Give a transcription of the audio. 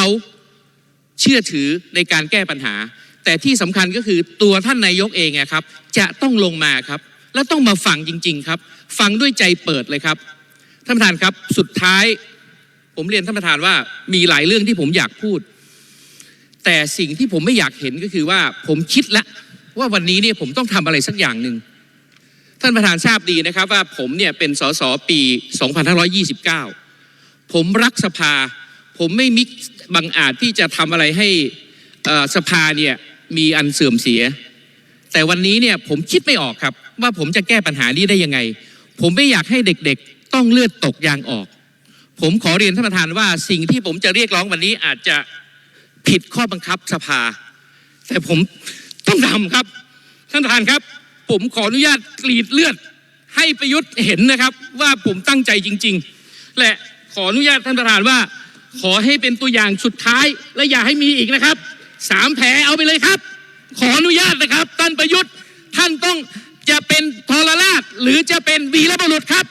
เขาเชื่อถือในการแก้ปัญหา แต่ที่สำคัญก็คือตัวท่านนายกเองครับ จะต้องลงมาครับ แล้วต้องมาฟังจริง ๆ ครับ ฟังด้วยใจเปิดเลยครับท่านประธานครับสุดท้าย ผมเรียนท่านประธานว่ามีหลายเรื่องที่ผมอยากพูด แต่สิ่งที่ผมไม่อยากเห็นก็คือว่าผมคิดแล้วว่าวันนี้เนี่ยผมต้องทำอะไรสักอย่างหนึ่งท่านประธานทราบดีนะครับว่าผมเนี่ยเป็นสสปี 2529 ผมรักสภา ผมไม่มิ บังอาจที่จะทำอะไรให้สภาเนี่ยมีอันเสื่อมเสีย แต่วันนี้เนี่ยผมคิดไม่ออกครับ ว่าผมจะแก้ปัญหานี้ได้ยังไง ผมไม่อยากให้เด็กๆ ต้องเลือดตกยางออก ผมขอเรียนท่านประธานว่าสิ่งที่ผมจะเรียกร้องวันนี้อาจจะผิดข้อบังคับสภา แต่ผมต้องทำครับ ท่านประธานครับ ผมขออนุญาตกรีดเลือด ให้ประยุทธ์เห็นนะครับ ว่าผมตั้งใจจริง ๆ และขออนุญาตท่านประธานว่า ขอให้เป็นตัวอย่างสุดท้ายและอย่าให้มีอีกนะครับสามแผลเอาไปเลยครับ ขออนุญาตนะครับท่านประยุทธ์ท่านต้องจะเป็นทรราชหรือจะเป็นวีรบุรุษครับ